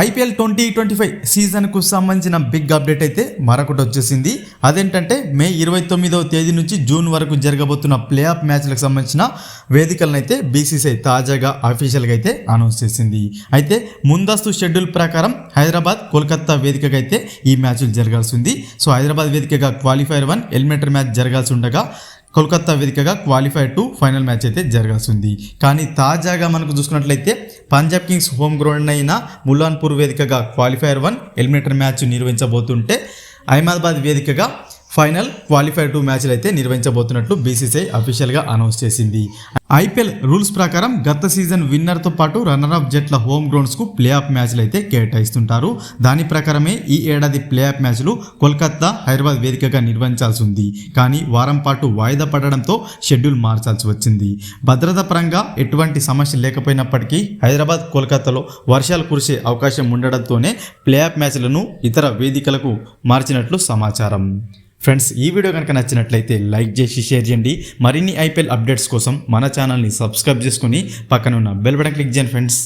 IPL twenty twenty five సీజన్కు సంబంధించిన big update అయితే మరొకటి వచ్చేసింది. అదేంటంటే మే ఇరవై తొమ్మిదవ తేదీ నుంచి జూన్ వరకు జరగబోతున్న ప్లే ఆఫ్ మ్యాచ్లకు సంబంధించిన వేదికలను అయితే బీసీసీఐ తాజాగా అఫీషియల్గా అయితే అనౌన్స్ చేసింది. అయితే ముందస్తు షెడ్యూల్ ప్రకారం హైదరాబాద్ కోల్కత్తా వేదికగా అయితే ఈ మ్యాచ్లు జరగాల్సి ఉంది. సో హైదరాబాద్ వేదికగా క్వాలిఫైర్ వన్ ఎలిమినేటర్ మ్యాచ్ జరగాల్సి ఉండగా కోల్కత్తా వేదికగా క్వాలిఫై టు ఫైనల్ మ్యాచ్ అయితే జరగాల్సి ఉంది. కానీ తాజాగా మనకు చూసుకున్నట్లయితే పంజాబ్ కింగ్స్ హోమ్ గ్రౌండ్ అయిన ములాన్పూర్ వేదికగా క్వాలిఫైర్ వన్ ఎలిమినేటర్ మ్యాచ్ నిర్వహించబోతుంటే అహ్మదాబాద్ వేదికగా ఫైనల్ క్వాలిఫైర్ టూ మ్యాచ్లు అయితే నిర్వహించబోతున్నట్లు బీసీసీఐ అఫీషియల్గా అనౌన్స్ చేసింది. ఐపీఎల్ రూల్స్ ప్రకారం గత సీజన్ విన్నర్తో పాటు రన్నర్ ఆఫ్ జట్ల హోమ్ గ్రౌండ్స్కు ప్లే ఆఫ్ మ్యాచ్లు అయితే కేటాయిస్తుంటారు. దాని ప్రకారమే ఈ ఏడాది ప్లే ఆఫ్ మ్యాచ్లు కోల్కతా హైదరాబాద్ వేదికగా నిర్వహించాల్సి ఉంది. కానీ వారం పాటు వాయిదా పడడంతో షెడ్యూల్ మార్చాల్సి వచ్చింది. భద్రత పరంగా ఎటువంటి సమస్య లేకపోయినప్పటికీ హైదరాబాద్ కోల్కతాలో వర్షాలు కురిసే అవకాశం ఉండడంతోనే ప్లే ఆఫ్ మ్యాచ్లను ఇతర వేదికలకు మార్చినట్లు సమాచారం. ఫ్రెండ్స్ ఈ వీడియో కనుక నచ్చినట్లయితే లైక్ చేసి షేర్ చేయండి. మరిన్ని ఐపీఎల్ అప్డేట్స్ కోసం మన ఛానల్ని సబ్స్క్రైబ్ చేసుకుని పక్కన ఉన్న బెల్ బటన్ క్లిక్ చేయండి ఫ్రెండ్స్